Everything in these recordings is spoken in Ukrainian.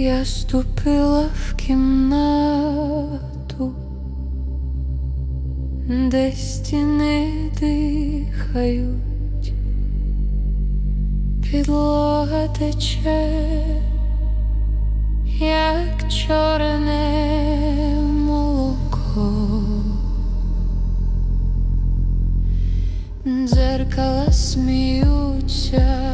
Я ступила в кімнату, де стіни дихають, підлога тече, як чорне молоко. Дзеркала сміються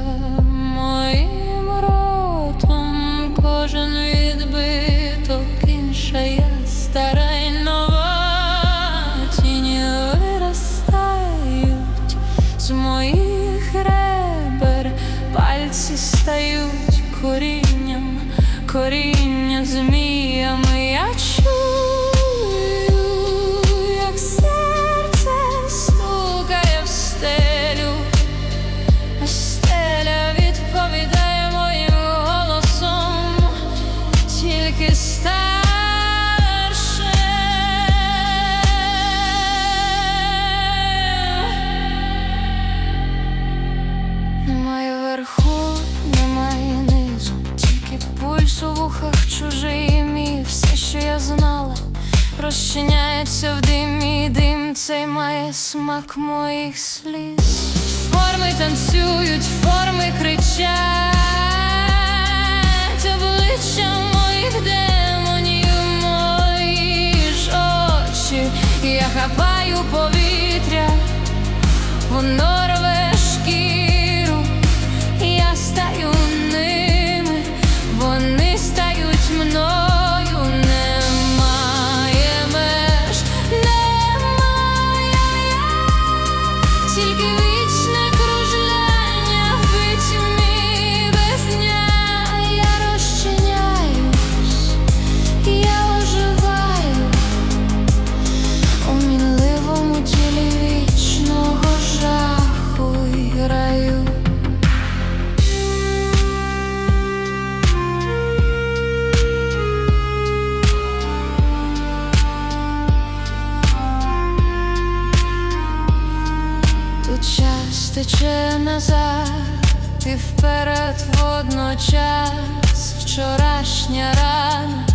зміями я як серце в стелю, стеля відповідає моїм голосом, тільки старше. Верху, тільки пульс у вухах чужий мій, все, що я знала, розчиняється в димі, дим цей має смак моїх сліз. Форми танцюють, форми кричать, обличчя моїх демонів, мої ж очі, я хапаю повітря. Воно рве тече назад, і вперед водночас. Вчорашня рана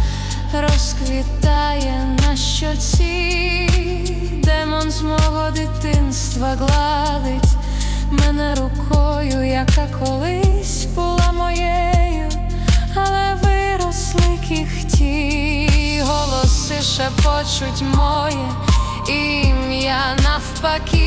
розквітає на щоці, демон з мого дитинства гладить мене рукою, яка колись була моєю, але виросли кіхті, голоси шепочуть моє ім'я. Навпаки,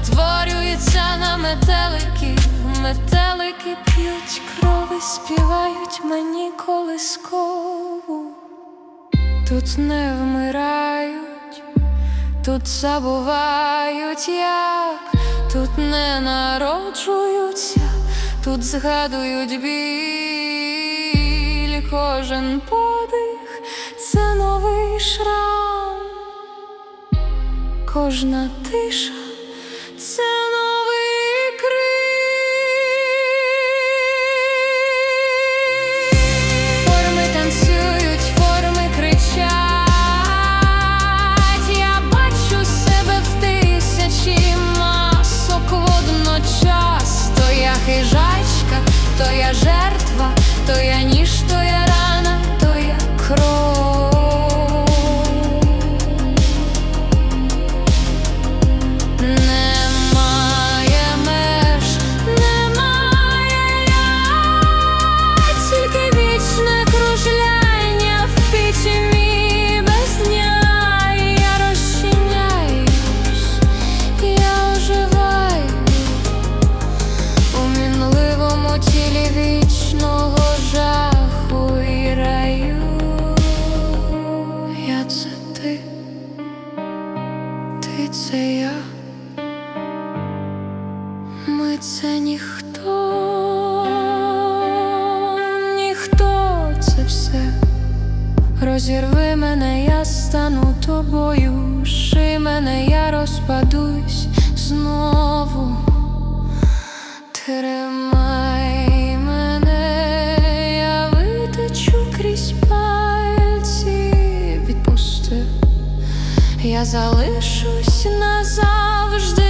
перетворюється на метелики, метелики п'ють крови, співають мені колискову. Тут не вмирають, тут забувають як, тут не народжуються, тут згадують біль, кожен подих це новий шрам, кожна тиша то я жертва, то я це я. Ми це ніхто, ніхто це все. Розірви мене, я стану тобою. Ши мене, я розпадусь знову. Тримай мене, я витечу крізь пальці, відпусти. я залишусь назавжди.